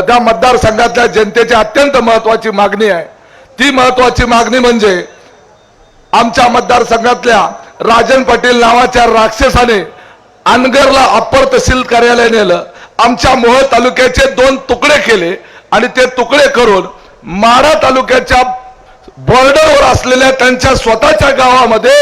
त्या मतदारसंघातल्या जनतेची अत्यंत महत्वाची मागणी आहे. ती महत्वाची मागणी म्हणजे आमच्या मतदारसंघातल्या राजन पाटील नावाच्या राक्षसाने अनगरला अप्पर तहसील कार्यालय नेलं. आमच्या मोह तालुक्याचे दोन तुकडे केले आणि ते तुकडे करून माढा तालुक्याच्या बॉर्डरवर असलेल्या त्यांच्या स्वतःच्या गावामध्ये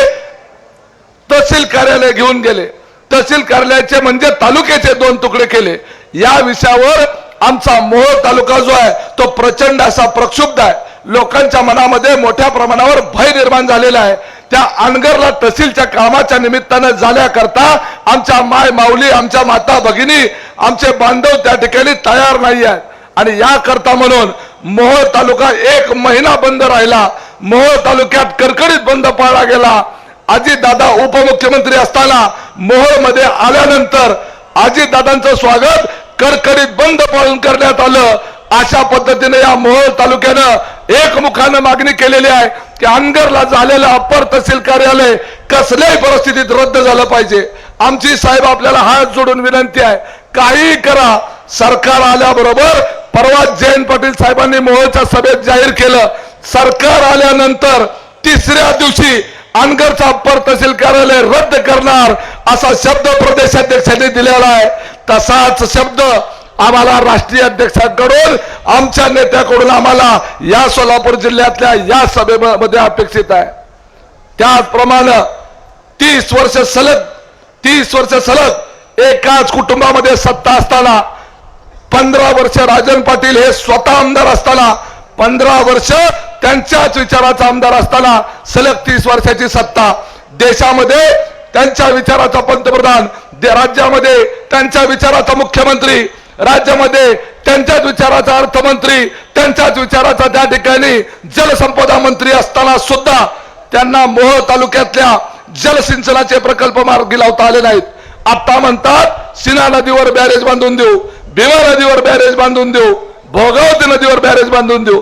तहसील कार्यालय घेऊन गेले. तहसील कार्यालयाचे म्हणजे तालुक्याचे दोन तुकडे केले. या विषयावर आमचा मोहोळ तालुका जो आहे तो प्रचंड असा प्रक्षुब्ध आहे. लोकांच्या मनामध्ये मोठ्या प्रमाणावर भय निर्माण झालेला आहे. त्या अनगरला तहसीलच्या कामाच्या निमित्तानं जाण्याकरता आमच्या माय माऊली आमच्या माता भगिनी आमचे बांधव त्या ठिकाणी तयार नाही आहेत. आणि याकरता म्हणून मोहोळ तालुका एक महिना बंद राहिला. मोहोळ तालुक्यात कडकडीत बंद पाळला गेला. अजितदादा उपमुख्यमंत्री असताना मोहोळमध्ये आल्यानंतर अजितदादांचं स्वागत कडकडीत बंद पाळून करण्यात आलं. अशा पद्धतीने या मोहोळ तालुक्यानं एकमुखानं मागणी केलेली आहे की अंगरला झालेलं अप्पर तहसील कार्यालय कसल्याही परिस्थितीत रद्द झालं पाहिजे. आमची साहेब आपल्याला हात जोडून विनंती आहे काही करा. सरकार आल्याबरोबर परवा जयंत पाटील साहेबांनी मोहोळच्या सभेत जाहीर केलं. सरकार आल्यानंतर तिसऱ्या दिवशी अनगरचा अप्पर तहसील कार्यालय रद्द करणार असा शब्द प्रदेशाध्यक्षांनी दिलेला आहे. तसाच शब्द आम्हाला राष्ट्रीय अध्यक्षांकडून आमच्या नेत्याकडून आम्हाला या सोलापूर जिल्ह्यातल्या या सभेमध्ये अपेक्षित आहे. त्याचप्रमाणे तीस वर्ष सलग तीस वर्ष सलग एकाच कुटुंबामध्ये सत्ता असताना पंधरा वर्ष राजन पाटील हे स्वतः आमदार असताना पंधरा वर्ष त्यांच्याच विचाराचा आमदार असताना सलग तीस वर्षाची सत्ता. देशामध्ये त्यांच्या विचाराचा पंतप्रधान राज्यामध्ये त्यांच्या विचाराचा मुख्यमंत्री राज्यामध्ये त्यांच्याच विचाराचा अर्थमंत्री त्यांच्याच विचाराचा त्या ठिकाणी जलसंपदा मंत्री असताना सुद्धा त्यांना मोह तालुक्यातल्या जलसिंचनाचे प्रकल्प मार्गी लावता आले नाहीत. आता म्हणतात सिना नदीवर बॅरेज बांधून देऊ भीमा नदीवर बॅरेज बांधून देऊ भोगावती नदीवर बॅरेज बांधून देऊ.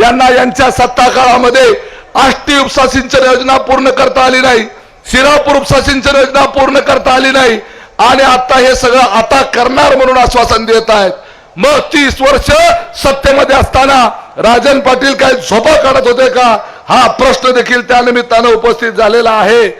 यांना यांच्या सत्ता काळामध्ये आष्टी उपसा सिंचन योजना पूर्ण करता आली नाही शिरापूर उपसा सिंचन योजना पूर्ण करता आली नाही आणि आता हे सगळं आता करणार म्हणून आश्वासन देत आहेत. मग तीस वर्ष सत्तेमध्ये असताना राजन पाटील काय झोपा काढत होते का? हा प्रश्न देखील त्या निमित्तानं उपस्थित झालेला आहे.